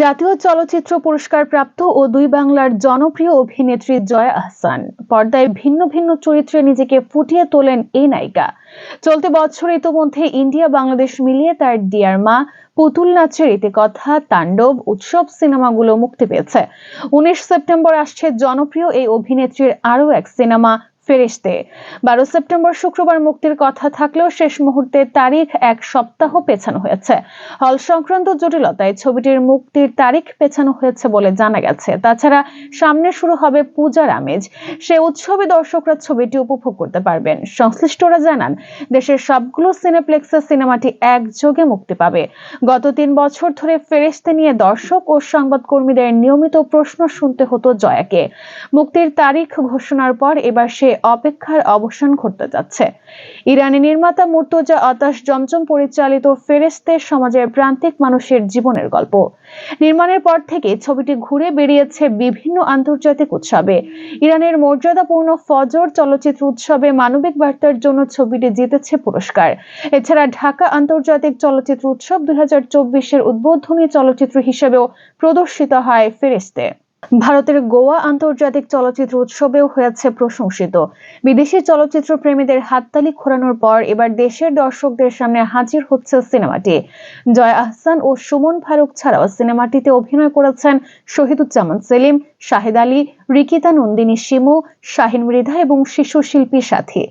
জাতীয় চলচ্চিত্র পুরস্কার প্রাপ্ত ও দুই বাংলার জনপ্রিয় অভিনেত্রী জয়া আহসান পর্দায় ভিন্ন ভিন্ন চরিত্রে নিজেকে ফুটিয়ে তোলেন এই নায়িকা। চলতি বছর ইতোমধ্যে ইন্ডিয়া বাংলাদেশ মিলিয়ে তার ডিয়ার মা পুতুল নাচের ইতিকথা, তাণ্ডব, উৎসব সিনেমাগুলো মুক্তি পেয়েছে। উনিশ সেপ্টেম্বর আসছে জনপ্রিয় এই অভিনেত্রীর আরও এক সিনেমা ফেরেশতে। বারো সেপ্টেম্বর শুক্রবার মুক্তির কথা থাকলেও শেষ মুহূর্তে তারিখ এক সপ্তাহ পেছানো হয়েছে। হল সংক্রান্ত জটিলতায় ছবিটির মুক্তির তারিখ পেছানো হয়েছে বলে জানা গেছে। তাছাড়া সামনে শুরু হবে পূজার আমেজ। সে উৎসবে দর্শকরা ছবিটি উপভোগ করতে পারবেন। সংশ্লিষ্টরা জানান, দেশের সবগুলো সিনেপ্লেক্সে সিনেমাটি একযোগে মুক্তি পাবে। গত তিন বছর ধরে ফেরেশতে নিয়ে দর্শক ও সংবাদকর্মীদের নিয়মিত প্রশ্ন শুনতে হতো জয়াকে। মুক্তির তারিখ ঘোষণার পর এবার সে অপেক্ষার অবসান ঘটতে যাচ্ছে। ইরানি নির্মাতা মুর্তজা আতাশ জমজম পরিচালিত ফেরেস্তে সমাজের প্রান্তিক মানুষের জীবনের গল্প। নির্মাণের পর থেকে ছবিটি ঘুরে বেরিয়েছে বিভিন্ন আন্তর্জাতিক উৎসবে। ইরানের মর্যাদাপূর্ণ ফজর চলচ্চিত্র উৎসবে মানবিক বার্তার জন্য ছবিটি জিতেছে পুরস্কার। এছাড়া ঢাকা আন্তর্জাতিক চলচ্চিত্র উৎসব দুই হাজার চব্বিশের উদ্বোধনী চলচ্চিত্র হিসেবেও প্রদর্শিত হয় ফেরেস্তে ভারতের গোয়া আন্তর্জাতিক চলচ্চিত্র উৎসবেও হয়েছে প্রশংসিত। বিদেশি চলচ্চিত্র প্রেমীদের হাততালি ঘোরানোর পর এবার দেশের দর্শকদের সামনে হাজির হচ্ছে সিনেমাটি। জয় আহসান ও সুমন ফারুক ছাড়াও সিনেমাটিতে অভিনয় করেছেন শহীদুজ্জামান সেলিম, শাহেদ আলী, রিকিতা নন্দিনী শিমু, শাহিন মৃধা এবং শিশু শিল্পী সাথী।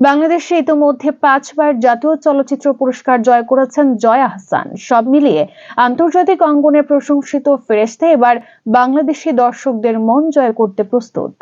বাংলাদেশে ইতোমধ্যে পাঁচবার জাতীয় চলচ্চিত্র পুরস্কার জয় করেছেন জয় আহসান। সব মিলিয়ে আন্তর্জাতিক অঙ্গনে প্রশংসিত ফেরেস্তে এবার বাংলাদেশি দর্শকদের মন জয় করতে প্রস্তুত।